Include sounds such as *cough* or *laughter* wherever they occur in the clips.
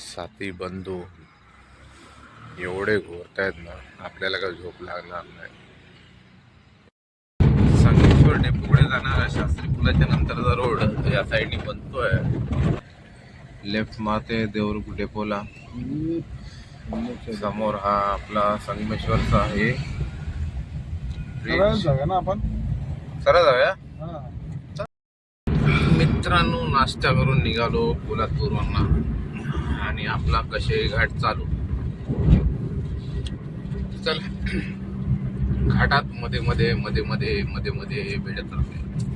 साथी बंधू एवढे घोरतायत ना आपल्याला काय झोप लागणार नाही. संगमेश्वर डेपो पुढे जाणारा शास्त्री पुलाच्या नंतरचा रोड या साईडने बनतोय. लेफ्ट मारते देवरुख डेपोला समोर हा आपला संगमेश्वरचा आहे. सरळ. जाऊया ना आपण? सरळ जाऊया? हा. मित्रांनो नाश्ता करून निघालो पोलादपूरवरनं आणि आपला कसे घाट चालू. चल. घाटात मध्ये मध्ये मध्ये मध्ये मध्ये मध्ये भेटत राहते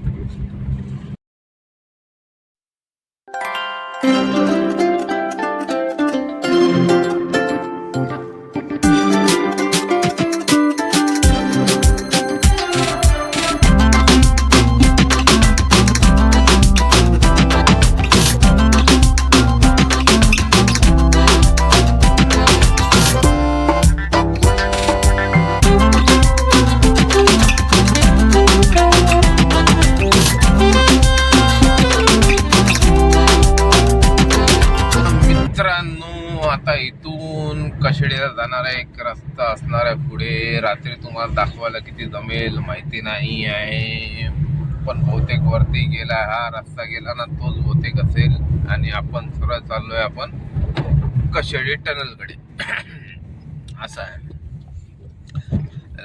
पण बहुतेक वरती गेला हा रस्ता गेला ना तोच बहुतेक असेल. आणि आपण सरळ चाललोय आपण कशेडी टनलकडे. असं आहे.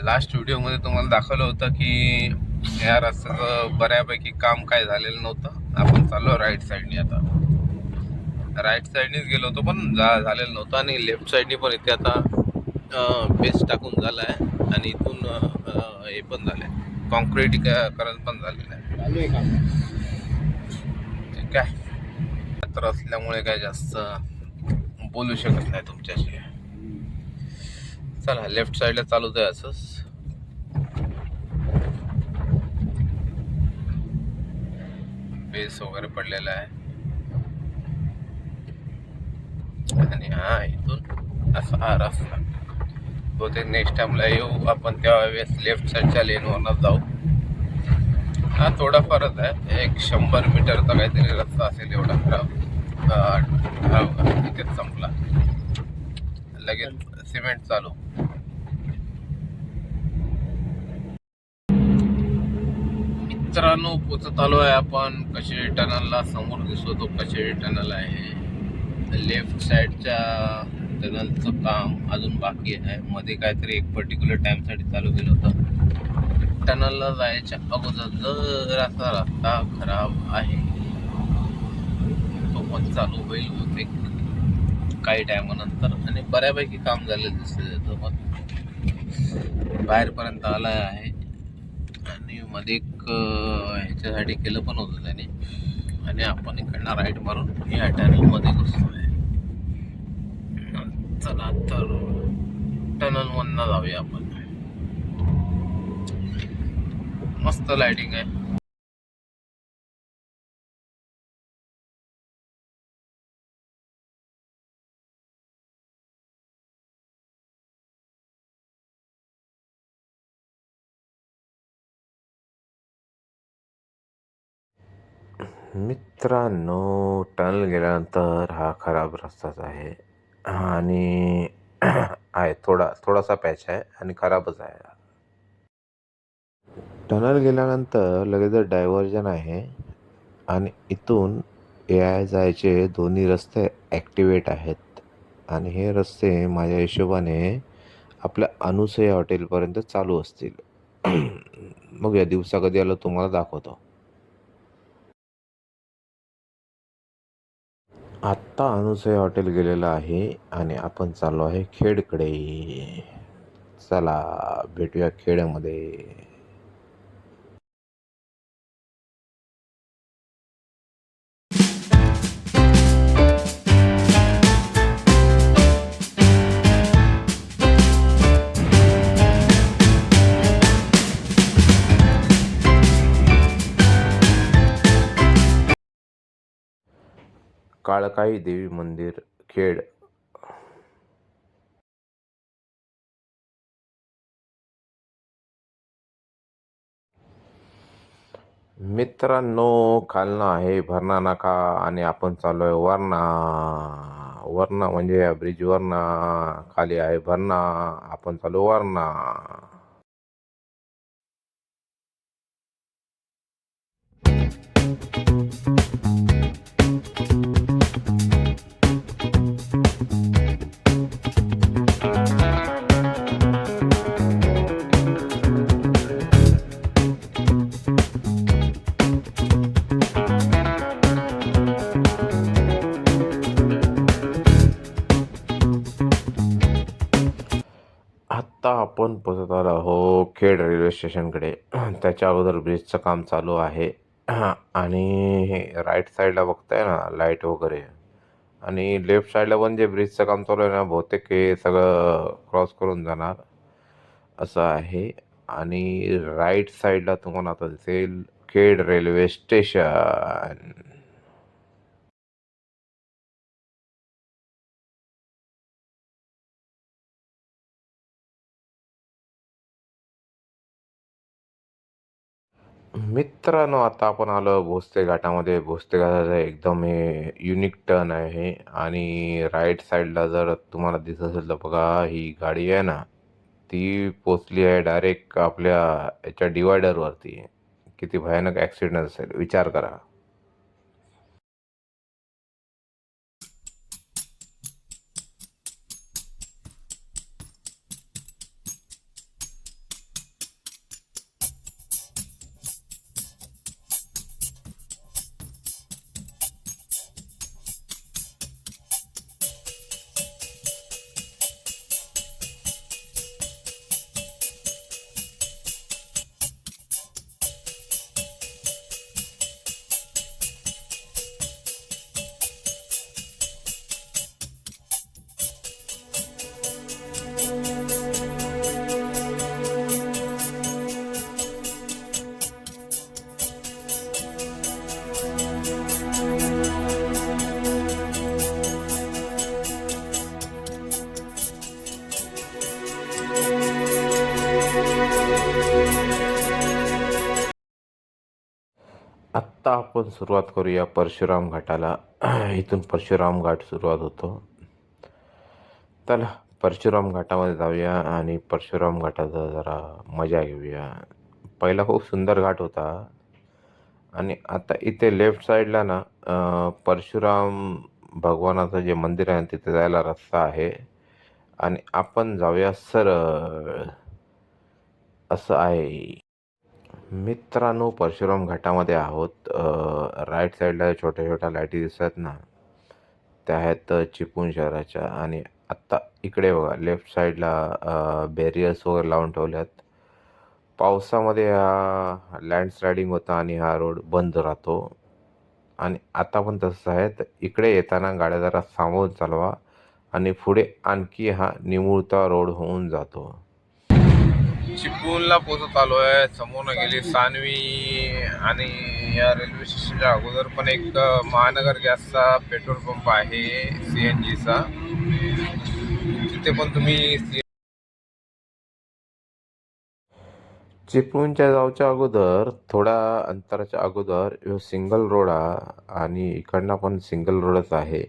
लास्ट व्हिडिओमध्ये तुम्हाला दाखवलं होतं की या रस्त्याचं बऱ्यापैकी काम काय झालेलं नव्हतं. आपण चाललो राईट साईडने आता. राईट साईडनेच गेलो होतो पण जा झालेलं नव्हतं. आणि लेफ्ट साईडने पण इथे आता बेस टाकून झाला आहे आणि इथून हे पण झालं आहे कॉन्क्रीटीकरण पण झालेलं आहे. चालू ठीक आहे. तर असल्यामुळे काय जास्त बोलू शकत नाही तुमच्याशी. चला लेफ्ट साईडला चालूच आहे असंच. बेस वगैरे पडलेला आहे. आणि हा इथून असा हा रस्ता. बहुतेक नेक्स्ट टाइमला येऊ. आपण त्यावेळेस लेफ्ट साईडच्या लेनवरनं जाऊ. हा थोडा फरक आहे. एक शंभर मीटरचा काहीतरी रस्ता असेल एवढा. खराब तिथेच संपला. लगेच सिमेंट चालू. मित्रांनो पोचत आलो आहे आपण. कशेरी टनलला समोर दिसतो तो कशेरी टनल आहे. लेफ्ट साईडच्या टनलचं काम अजून बाकी आहे. मध्ये काहीतरी एक पर्टिक्युलर टाईमसाठी चालू केलं होतं. टनलला जायच्या अगोदर जरासा रस्ता खराब आहे तो पण चालू होईल बहुतेक काही टायमानंतर आणि बऱ्यापैकी काम झालं दिसतं त्याचं पण. बाहेरपर्यंत आला आहे. आणि मध्ये एक ह्याच्यासाठी केलं पण होतं त्याने. आणि आपण इकडनं राईट मारून या टनमध्ये घुसतो आहे चला तर टनल वनला जाऊया आपण. मस्त लाइटिंग आहे. मित्रांनो टनल गेल्यानंतर हा खराब रस्ताच आहे. आणि *clears throat* आहे थोडा थोडासा पॅच आहे आणि खराबच आहे. टनल गेल्यानंतर लगेच डायव्हर्जन आहे आणि इथून याय जायचे दोन्ही रस्ते ॲक्टिवेट आहेत. आणि हे रस्ते माझ्या हिशोबाने आपल्या अनुसया हॉटेलपर्यंत चालू असतील. *clears throat* मग या दिवसा कधी आलं तुम्हाला दाखवतो. आत्ता अनुसय हॉटेल गेलेलं आहे आणि आपण चाललो आहे खेडकडे. चला भेटूया खेड्यामध्ये. काळकाई देवी मंदिर खेड. मित्रांनो खालनं आहे भरणा नाका आणि आपण चालू आहे वरणा. वरणा म्हणजे या ब्रिज वरणा. खाली आहे भरणा. आपण चालू वरणा. आत्ता रेल्वे स्टेशनकडे त्याच्या अगोदर ब्रिजचं काम चालू आहे. आणि हे राईट साईडला बघताय ना लाइट वगैरे. आणि लेफ्ट साईडला पण जे ब्रिजचं काम चालू आहे ना बहुतेक हे सगळं क्रॉस करून जाणार. असं आहे. आणि राईट साईडला तुम्हाला आता दिसेल खेड रेल्वे स्टेशन मित्रांनो आता आपण आलो भोसते घाटामध्ये. भोसते घाटाचा एकदम हे युनिक टर्न आहे. आणि राईट साईडला जर तुम्हाला दिसत असेल तर बघा ही गाडी आहे ना ती पोचली आहे डायरेक्ट आपल्या याच्या डिवायडरवरती किती भयानक ॲक्सिडेंट असेल. विचार करा. आत्ता आपण सुरुवात करूया परशुराम घाटाला. *clears throat* इथून परशुराम घाट सुरुवात होतो. चला परशुराम घाटामध्ये जाऊया आणि परशुराम घाटाचा जरा मजा घेऊया. पहिला खूप सुंदर घाट होता. आणि आता इथे लेफ्ट साईडला ना परशुराम भगवानाचं जे मंदिर आहे तिथे जायला रस्ता आहे. आणि आपण जाऊया सरळ. असं आहे. मित्रांनो परशुराम घाटामध्ये आहोत. राईट साईडला छोट्या छोट्या लाईटी दिसतात ना त्या आहेत चिपळूण शहराच्या आणि आत्ता इकडे बघा लेफ्ट साईडला बॅरियर्स वगैरे लावून ठेवल्यात. पावसामध्ये हा लँडस्लायडिंग होतं आणि हा रोड बंद राहतो. आणि आता पण तसंच आहे. तर इकडे येताना गाड्या जरा सामावून चालवा आणि पुढे आणखी हा निमुळता रोड होऊन जातो. चिपळूणला पोचत आलो आहे समोर गेली सानवी आणि या रेल्वे स्टेशनच्या अगोदर पण एक महानगर गॅसचा पेट्रोल पंप आहे सी एन जीचा तिथे पण तुम्ही सी चिपळूणच्या जाऊच्या अगोदर थोड्या अंतराच्या अगोदर ह्यो सिंगल रोड आणि इकडनं पण सिंगल रोडच आहे.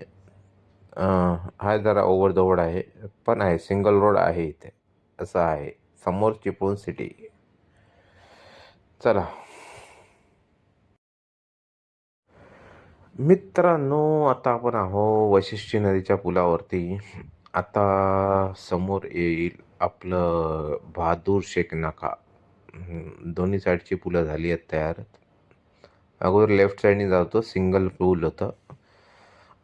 हा जरा ओव्हर जवळ आहे पण आहे सिंगल रोड आहे इथे असं आहे. समोर चिपळूण सिटी. चला. मित्रांनो आता आपण आहो वशिष्ठी नदीच्या पुलावरती. आता समोर येईल आपलं बहादूर शेख नाका. दोन्ही साईडची पुलं झाली आहेत तयार. अगोदर लेफ्ट साईडने जातो सिंगल पूल होतं.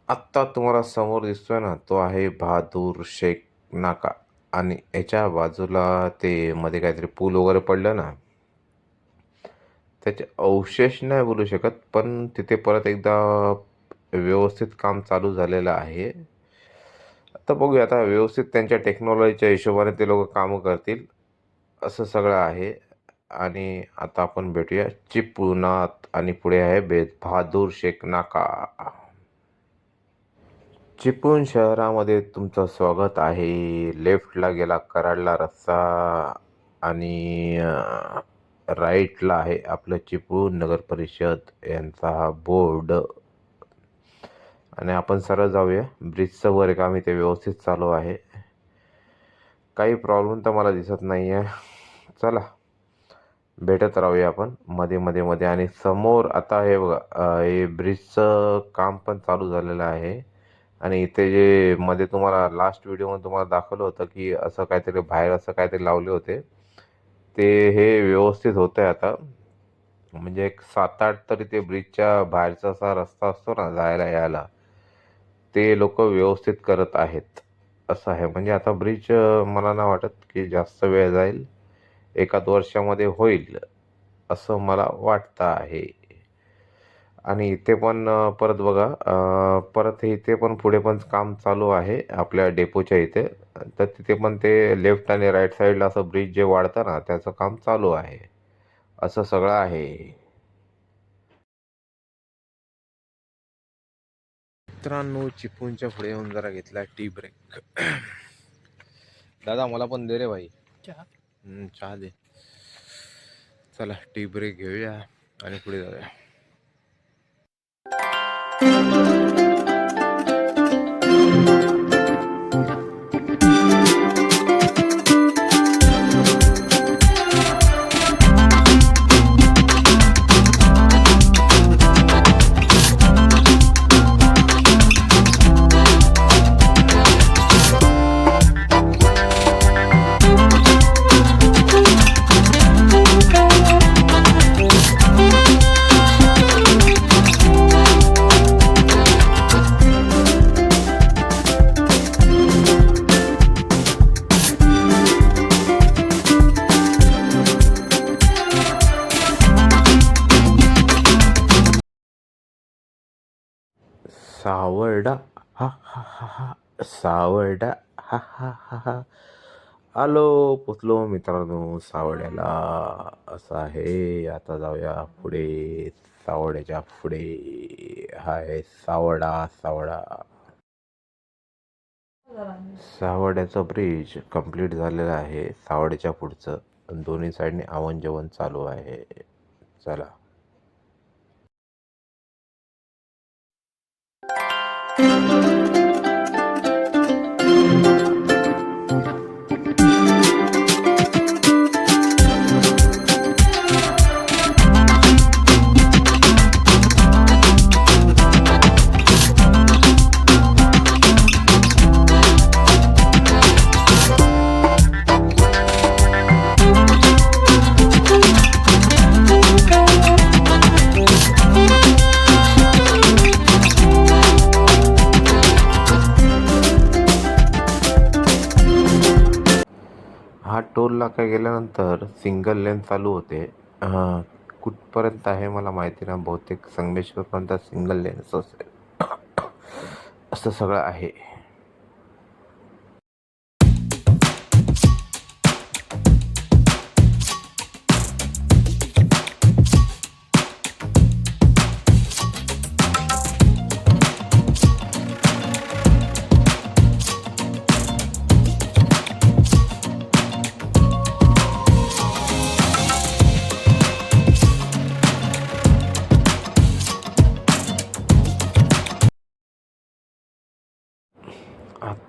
आत्ता तुम्हाला समोर दिसतोय ना तो आहे बहादूर शेख नाका. आणि याच्या बाजूला ते मध्ये काहीतरी पूल वगैरे पडलं ना त्याचे अवशेष नाही बोलू शकत पण तिथे परत एकदा व्यवस्थित काम चालू झालेलं आहे. आता बघूया आता व्यवस्थित त्यांच्या टेक्नॉलॉजीच्या हिशोबाने ते लोक कामं करतील असं सगळं आहे. आणि आता आपण भेटूया चिपळूणात आणि पुढे आहे बेद बहादूर शेख नाका. चिपळूण शहरामध्ये तुमचं स्वागत आहे. लेफ्टला गेला कराडला रस्ता आणि राईटला आहे आपलं चिपळूण नगर परिषद यांचा हा बोर्ड. आणि आपण सरळ जाऊया. ब्रिजचं वर काम इथे व्यवस्थित चालू आहे. काही प्रॉब्लेम तर मला दिसत नाही आहे चला भेटत राहूया आपण मध्ये मध्ये मध्ये. आणि समोर आता हे बघा हे ब्रिजचं काम पण चालू झालेलं आहे. आणि इथे जे मध्ये तुम्हाला लास्ट व्हिडिओमध्ये तुम्हाला दाखवलं होतं की असं काहीतरी बाहेर असं काहीतरी लावले होते. ते हे व्यवस्थित होतं आहे आता. म्हणजे एक सात आठ तरी ते ब्रिजच्या बाहेरचा असा रस्ता असतो ना जायला यायला. ते लोक व्यवस्थित करत आहेत. असं आहे. म्हणजे आता ब्रिज मला नाही वाटत की जास्त वेळ जाईल. एकाच वर्षामध्ये होईल असं मला वाटतं आहे. आणि इथे पण परत बघा परत इथे पण पुढे पण काम चालू आहे आपल्या डेपोच्या इथे. तर तिथे पण ते लेफ्ट आणि राईट साईडला असं ब्रिज जे वाढतं ना त्याचं काम चालू आहे. असं सगळं आहे. मित्रांनो चिपळूणच्या पुढे येऊन जरा घेतला टी ब्रेक. दादा मला पण दे रे भाई. चहा दे. चला टी ब्रेक घेऊया आणि पुढे जाऊया. सावर्डा हा हा हा हा सावर्डा हा हा हा हा. आलो पोचलो मित्रांनो सावड्याला असं आहे आता जाऊया पुढे सावड्याच्या पुढे. हाय सावडा सावडा सावड्याचं ब्रिज कंप्लीट झालेलं आहे सावड्याच्या पुढचं. दोन्ही साईडने आवन जेवण चालू आहे. चला. टोल नाका गेल्यानंतर सिंगल लेन चालू होते. कुठपर्यंत आहे मला माहिती नाही. बहुतेक संगमेश्वरपर्यंत सिंगल लेनच असेल. *coughs* असं सगळं आहे.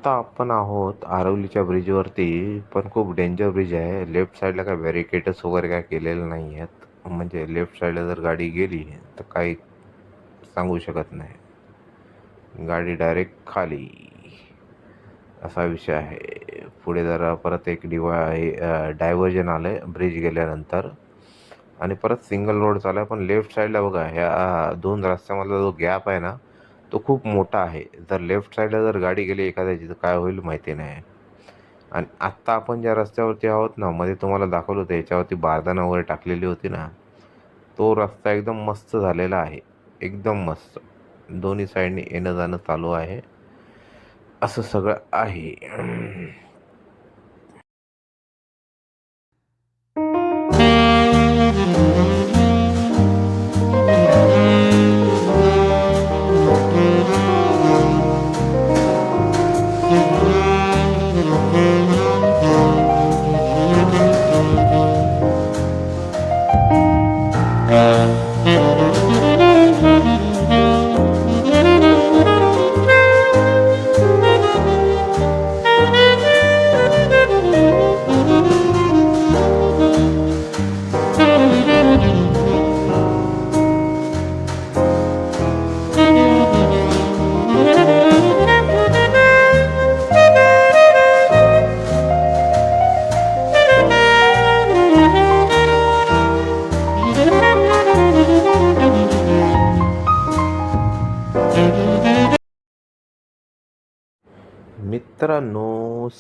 आत्ता आपण आहोत आरवलीच्या ब्रिजवरती पण खूप डेंजर ब्रिज आहे. लेफ्ट साईडला काय बॅरिकेडच वगैरे काय केलेलं नाही आहेत म्हणजे लेफ्ट साईडला जर गाडी गेली तर काही सांगू शकत नाही. गाडी डायरेक्ट खाली. असा विषय आहे. पुढे जरा परत एक डिवा डायव्हर्जन आलं आहे ब्रिज गेल्यानंतर. आणि परत सिंगल रोड चालू आहे पण लेफ्ट साईडला बघा ह्या दोन रस्त्यामधला जो गॅप आहे ना तो खूप मोठा आहे. जर लेफ्ट साईडला जर गाडी गेली एखाद्याची तर काय होईल माहिती नाही. आणि आत्ता आपण ज्या रस्त्यावरती आहोत ना मध्ये तुम्हाला दाखवलं होतं याच्यावरती बारदाना वगैरे टाकलेली होती ना तो रस्ता एकदम मस्त झालेला आहे. एकदम मस्त. दोन्ही साईडने येणं जाणं चालू आहे. असं सगळं आहे.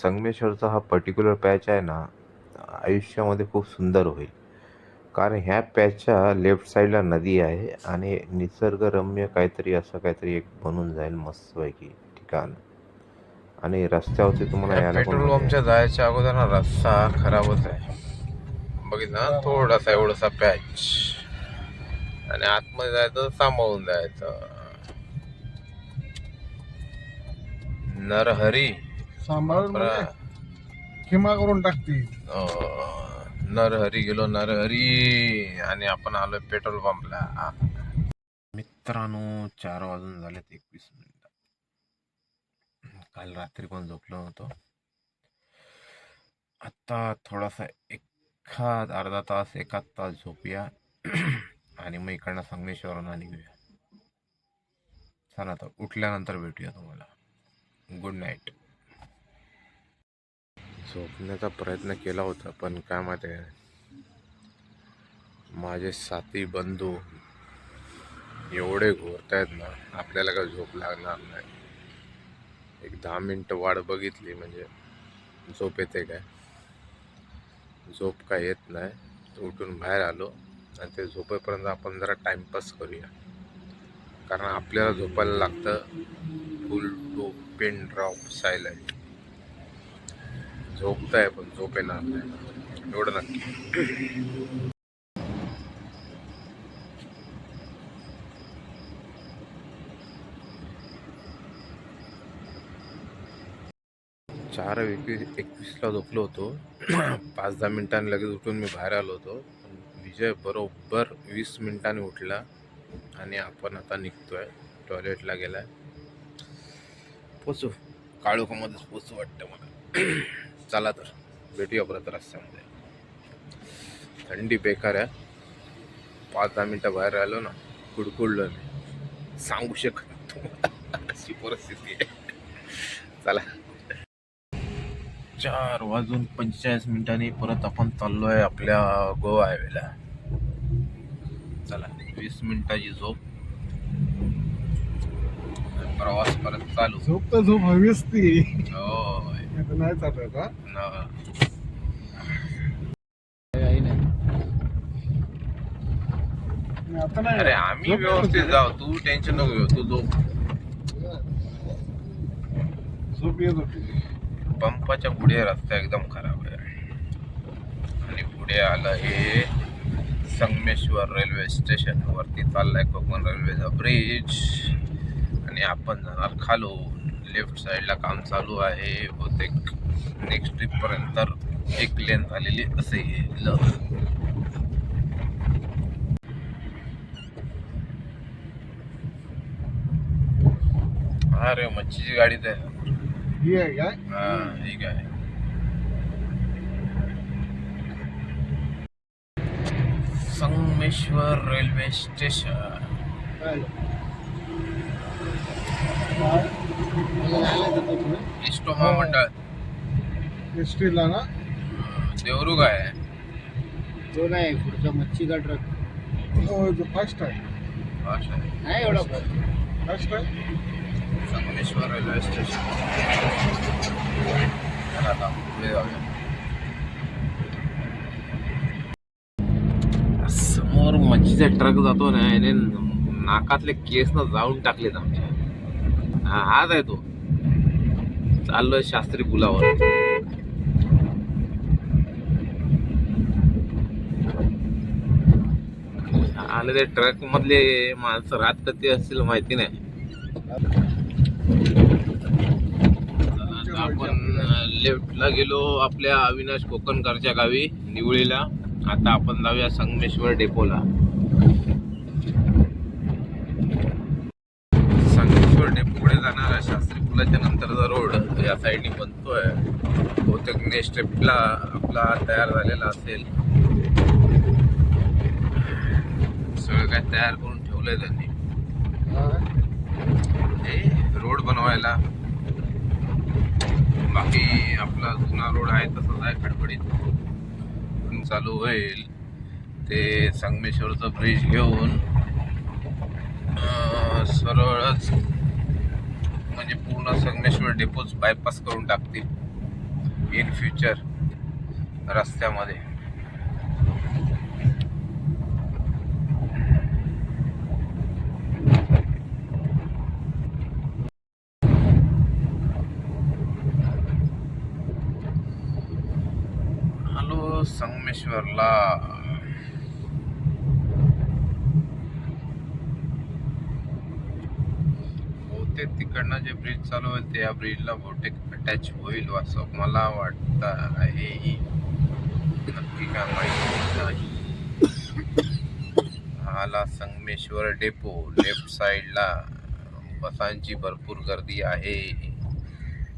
संगमेश्वरचा हा पर्टिक्युलर पॅच आहे ना आयुष्यामध्ये खूप सुंदर होईल. कारण ह्या पॅचच्या लेफ्ट साईडला नदी आहे आणि निसर्गरम्य काहीतरी असं काहीतरी एक बनून जाईल मस्तपैकी ठिकाण. आणि रस्त्यावरती तुम्हाला यायला पेट्रोल पंपच्या जायच्या अगोदर ना रस्ता खराबच आहे. बघितलं ना थोडासा एवढासा पॅच आणि आतमध्ये जायचं सांभाळून जायचं. नरहरी. सांभाळून. म्हणजे खिमा करून टाकते. अं, नरहरी गेलो नरहरी. आणि आपण आलोय पेट्रोल पंपला. मित्रांनो चार वाजून झालेत एकवीस मिनिट. काल रात्री पण झोपलो नव्हतो आता थोडासा एखाद अर्धा तास एकाच तास झोपूया. आणि मग इकडनं संगमेश्वरांना निघूया. चला आता उठल्यानंतर भेटूया तुम्हाला. गुड नाईट झोपण्याचा प्रयत्न केला होता पण काय माहिती आहे. माझे साथी बंधू एवढे घोरतायत ना आपल्याला काय झोप लागणार नाही. एक दहा मिनटं वाट बघितली म्हणजे झोप येते काय? झोप काय येत नाही. उठून बाहेर आलो आणि ते झोपेपर्यंत आपण जरा टाइमपास करूया. कारण आपल्याला झोपायला लागतं full to pin drop silent. झोपताय पण झोप येणार नाही. एवढं नक्की. चार एकवीस एकवीसला झोपलो होतो. *clears throat* पाच दहा मिनिटांनी लगेच उठून मी बाहेर आलो होतो. पण विजय बरोबर वीस मिनिटांनी उठला आणि आपण आता निघतोय. टॉयलेटला गेलाय. पोचू. काळोखामध्येच पोचू वाटतं मला. *clears throat* चला तर. भेटूया परत रस्त्यामध्ये. थंडी बेकार आहे. पाच दहा मिनटं बाहेर राहिलो ना कुडकुडलो नाही सांगू शकत तुम्हाला अशी परिस्थिती आहे. चला. चार वाजून पंचेचाळीस मिनिटांनी परत आपण चाललोय आपल्या गोवा हायवेला चला वीस मिनिटाची झोप. प्रवास परत चालू. झोप तर झोप हवीच ती. होय नाही आता अरे आम्ही व्यवस्थित जाऊ. तू टेन्शन नको घेऊ. तू झोप. होती. झोप येत होती पंपाच्या पुढे रस्ता एकदम खराब आहे. आणि पुढे आलं हे संगमेश्वर रेल्वे स्टेशन. वरती चाललाय कोकण रेल्वेचा ब्रिज. आणि आपण जाणार खालून. लेफ्ट साईडला काम चालू आहे. बहुतेक नेक्स्ट ट्रिप पर्यंत एक लेन झालेली असेल. अरे मच्छीची ही काय? हा ठीक आहे. Sangameshwar railway station? इष्टो महामंडळ. एसटीला ना देवरुग आहे तो नाही पुढचा मच्छीचा ट्रक. हो जो फास्ट आहे. आहे. नाही एवढा फास्ट आहे? संगमेश्वर रेल्वे स्टेशन चला आता पुढे जाऊया. समोर मच्छीचा ट्रक जातो ना याने नाकातले केस ना जाऊन टाकलेत आमच्या हा आज आहे तो. चाललोय शास्त्री पुलावर. आले ते ट्रक मधले माणसं रात कधी असतील माहिती नाही. आपण लेफ्टला गेलो आपल्या अविनाश कोकणकरच्या गावी निवळीला. आता आपण जाऊया संगमेश्वर डेपोला पुलाच्यानंतरचा रोड या साईडनी आहे बहुतेक नेक्स्ट ट्रिपला आपला तयार झालेला असेल. सगळं काय तयार करून ठेवलंय त्यांनी. हे रोड बनवायला. बाकी आपला जुना रोड आहे तसाच आहे खडबडीत. पण चालू होईल ते संगमेश्वरचं ब्रिज घेऊन सरळच म्हणजे पूर्ण संगमेश्वर डेपोज बायपास करून टाकतील. इन फ्युचर रस्त्यामध्ये. हॅलो संगमेश्वरला. बहुतेक तिकडनं जे ब्रिज चालू होईल ते या ब्रिजला बहुतेक अटॅच होईल असं मला वाटतं आहे. नक्की काय माहिती नाही. आला संगमेश्वर डेपो लेफ्ट साईडला बसांची भरपूर गर्दी आहे.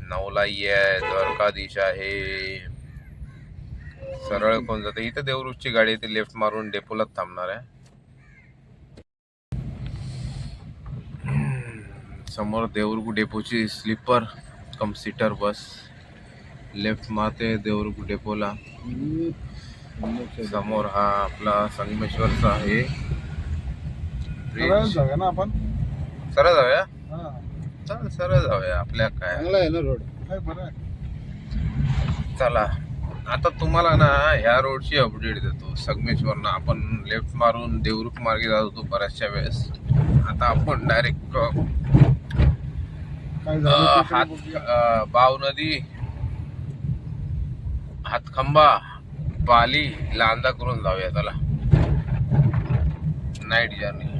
नवलाई आहे द्वारकाधीश आहे. सरळ कोण जाते? इथं देवरुखची गाडी आहे ती लेफ्ट मारून डेपोलाच थांबणार आहे. समोर Devrukh डेपोची sleeper cum seater bus. Left मारते देवरुख डेपोला. समोर हा आपला संगमेश्वरचा आहे. जाऊया ना आपण? सरळ जाऊया? हा. चल सरळ जाऊया आपल्या काय. चांगला आहे ना रोड काय बरं आहे? चला. आता तुम्हाला ना ह्या रोडची अपडेट देतो. संगमेश्वरनं आपण लेफ्ट मारून देवरुख मार्गे जात होतो बऱ्याचशा वेळेस. आता आपण डायरेक्ट हात बाव नदी हातखंबा पाली लांदा करून जाऊया चला. Night journey